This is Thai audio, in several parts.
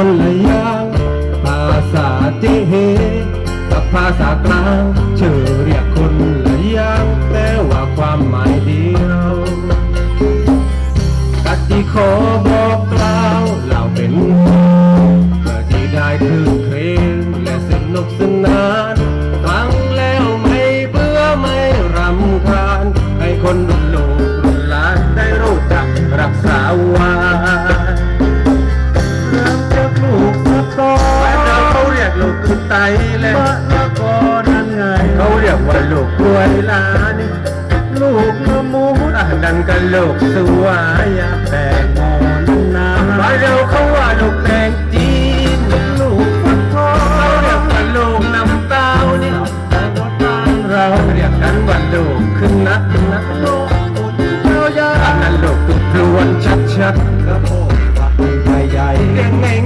คนละอย่างภาษาที่เฮกับภาษากลางชื่อเรียกคนละอย่างแต่ว่าความหมายเดียวกติขอบอก ไตเลยมะละกอนั่นไงเขาเรียกว่าลูกกล้วยลานี่ลูกละมุดอะดันกันลูกสวายาแตงโมนั่นนาบ้านเราเขาว่าลูกแตงจีนลูกฟักทองเขาเรียกว่าลูกน้ำเต้านี่แต่ว่าบ้านเราเรียกกันว่าลูกขึ้นนักนักโลกอุ่นเจ้ายาอันนั้นลูกตุกพลวนชัดชัดๆกระโปงฝักใหญ่ๆเรียกง่าย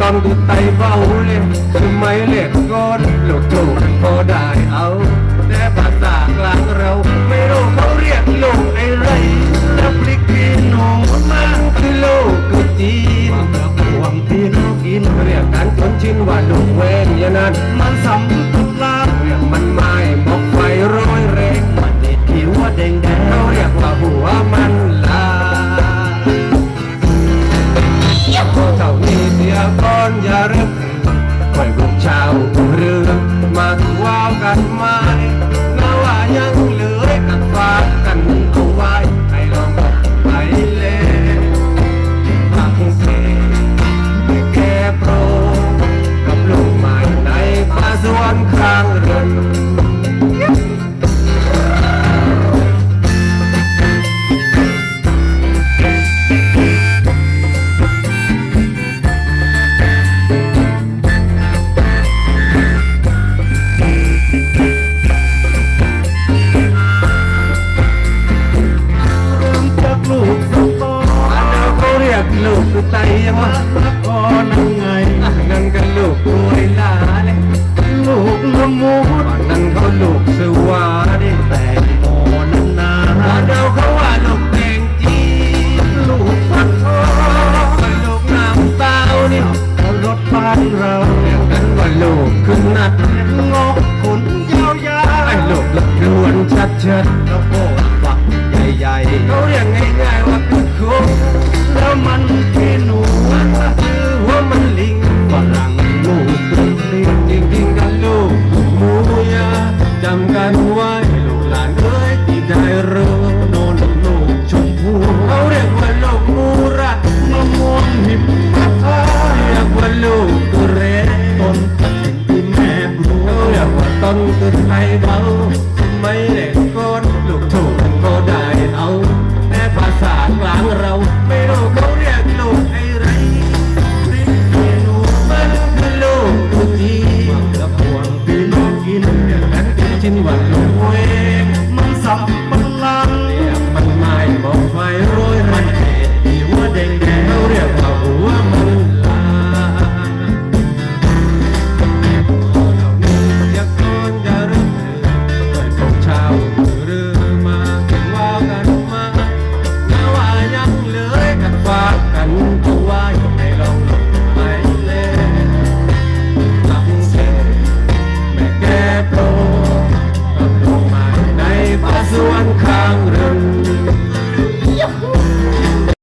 ตอนดูไตเบาเลยคือไมเล็กก้อนลูกถูกพอได้เอาแต่ภาษากลางเรา ไม่รู้เขาเรียกลูกไอ้ไรแล้วพริกขี้หนูมาคือลูกกุจีนพวงที่เรากินเรียกกันคนชินว่าลูกเวนยานั้น กั ใจว่าละครนังไงนั่นก็ลูกตัวลาเลยลูกละมูดนั่นเขาลูกสวาได้แต่โอนันนาเดาเขาว่าลูกแดงจีลูกฟักทองลูกน้ำเต้านี่รถบ้านเราเรียกกันว่าลูกขึ้นนัดงอกขนยาวยาวลูกละกลวนชัดชัดล้วโปงปักใหญ่ๆเขาเรียกไง ต้นคือไทยเบาไม่เล็กก้นลูกทุ่ง